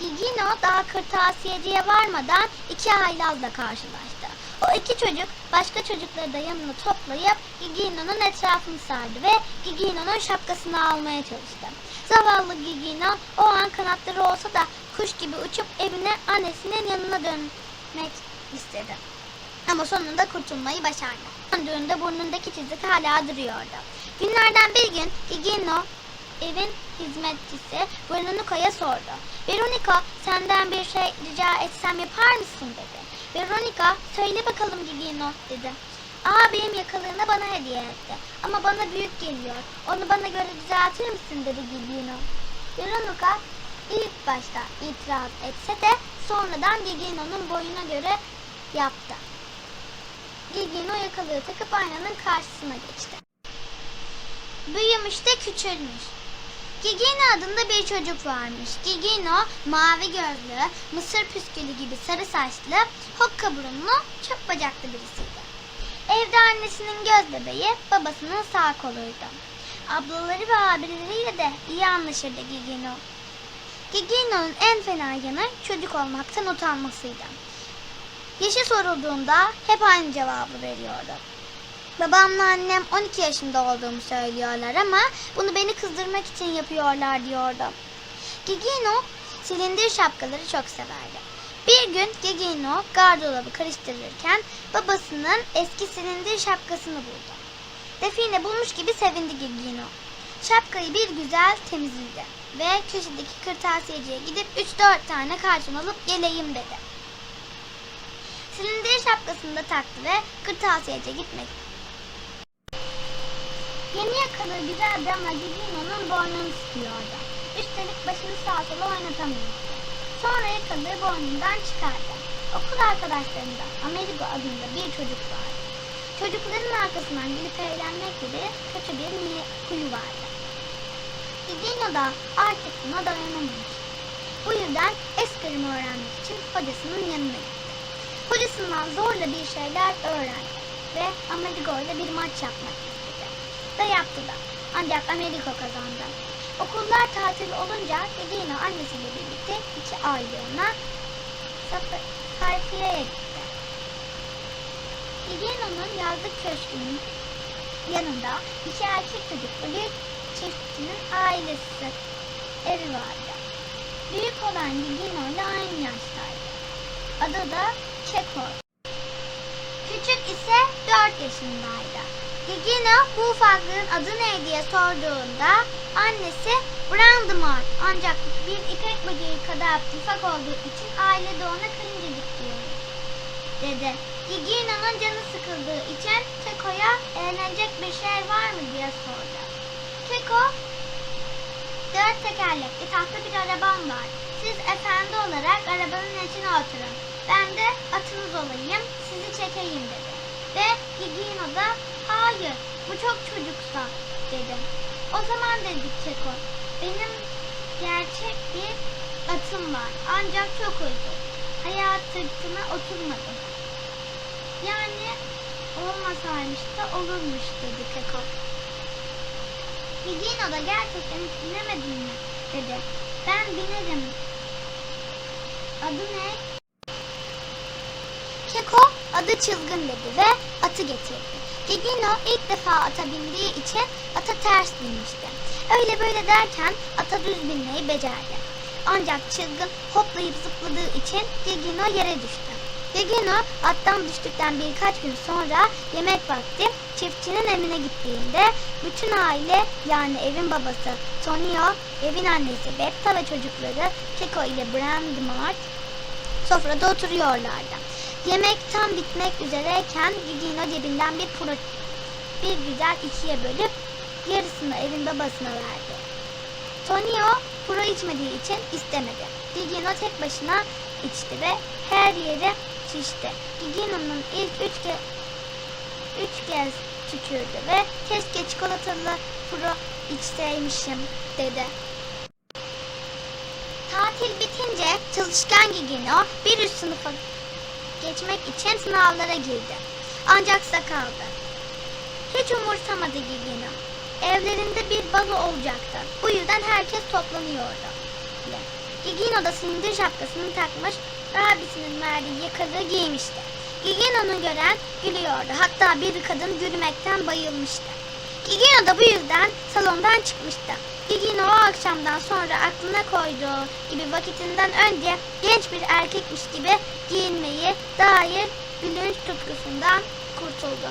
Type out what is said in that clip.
Gigino daha kırtasiyeciye varmadan iki haylazla karşılaştı. O iki çocuk başka çocukları da yanına toplayıp Gigino'nun etrafını sardı ve Gigino'nun şapkasını almaya çalıştı. Zavallı Gigino o an kanatları olsa da kuş gibi uçup evine annesinin yanına dönmek istedi. Ama sonunda kurtulmayı başardı. Döndüğünde burnundaki çizik hala duruyordu. Günlerden bir gün Gigino evin hizmetçisi Veronica'ya sordu. Veronica senden bir şey rica etsem yapar mısın dedi. Veronica söyle bakalım Gigino dedi. Abim yakalığını bana hediye etti. Ama bana büyük geliyor. Onu bana göre düzeltir misin dedi Gigino. Veronica ilk başta itiraz etse de sonradan Gigino'nun boyuna göre yaptı. Gigino yakalığı takıp aynanın karşısına geçti. Büyümüş de küçülmüş. Gigino adında bir çocuk varmış. Gigino mavi gözlü, mısır püskülü gibi sarı saçlı, hokka burunlu, çöp bacaklı birisiydi. Evde annesinin göz bebeği, babasının sağ koluydu. Ablaları ve abileriyle de iyi anlaşırdı Gigino. Gigino'nun en fena yanı çocuk olmaktan utanmasıydı. Yaşı sorulduğunda hep aynı cevabı veriyordu. Babamla annem 12 yaşında olduğumu söylüyorlar ama bunu beni kızdırmak için yapıyorlar diyordu. Gigino silindir şapkaları çok severdi. Bir gün Gigino gardırobı karıştırırken babasının eski silindir şapkasını buldu. Define bulmuş gibi sevindi Gigino. Şapkayı bir güzel temizledi ve köşedeki kırtasiyeciye gidip 3-4 tane karton alıp geleyim dedi. Silindir şapkasını da taktı ve kırtasiyeciye gitmek Yeni yakalı güzeldi ama Gigino'nun burnunu sıkıyordu. Üstelik başını sağa sola oynatamıyordu. Sonra yakalığı boynundan çıkardı. Okul arkadaşlarında Amerigo adında bir çocuk vardı. Çocukların arkasından gelip eğlenmek gibi kötü bir huyu vardı. Gigino da artık buna dayanamamış. Bu yüzden eskrimi öğrenmek için hocasının yanına gitti. Hocasından zorla bir şeyler öğrendi ve Amerigo ile bir maç yapmak istedi. Ve yaptı da. Ancak Amerika kazandı. Okullar tatil olunca Gigino annesiyle birlikte iki aylığına Sayfiye'ye gitti. Gigino'nun yazlık köşkünün yanında iki erkek çocuklu bir çiftçinin ailesi evi vardı. Büyük olan Gigino ile aynı yaştaydı. Adı da Keko. Küçük ise 4 yaşındaydı. Gigino bu ufaklığın adı ne diye sorduğunda annesi Brandmart ancak bir ipek böceği kadar ufak olduğu için aile de ona kırıncacık diyor dedi. Gigino'nun canı sıkıldığı için Keko'ya eğlenecek bir şey var mı diye sordu. Keko dört tekerlekli tahta bir arabam var. Siz efendi olarak arabanın içine oturun. Ben de atınız olayım, sizi çekeyim dedi. Ve Gigino da hayır bu çok çocuksa dedi. O zaman dedi Keko benim gerçek bir atım var ancak çok uygun. Hayat sırtına oturmadı. Yani olmasaymış da olurmuş dedi Keko. Gigino da gerçekten binemedin mi dedi. Ben binerim. Adı ne? Keko adı çılgın dedi ve atı getirdi. Gigino ilk defa ata bindiği için ata ters binmişti. Öyle böyle derken ata düz binmeyi becerdi. Ancak çılgın hoplayıp zıpladığı için Gigino yere düştü. Gigino attan düştükten birkaç gün sonra yemek vakti çiftçinin evine gittiğinde bütün aile yani evin babası Tonio, evin annesi Betta ve çocukları Keko ile Brandmart sofrada oturuyorlardı. Yemek tam bitmek üzereyken Gigino cebinden bir puro bir güzel ikiye bölüp yarısını evin babasına verdi. Tonio puro içmediği için istemedi. Gigino tek başına içti ve her yeri şişti. Gigino'nun ilk üç, ke üç kez tükürdü ve keşke çikolatalı puro içseymişim dedi. Tatil bitince çalışkan Gigino bir üst sınıfa geçmek için sınavlara girdi. Ancak kaldı. Hiç umursamadı Gigino. Evlerinde bir balo olacaktı. Bu yüzden herkes toplanıyordu. Gigino da sindir şapkasını takmış abisinin verdiği yakalığı giymişti. Gigino'nu gören gülüyordu. Hatta bir kadın gülmekten bayılmıştı. Gigino da bu yüzden salondan çıkmıştı. Gigino o akşamdan sonra aklına koyduğu gibi vakitinden önce genç bir erkekmiş gibi giyinmeyi dair gülünç tutkusundan kurtuldu.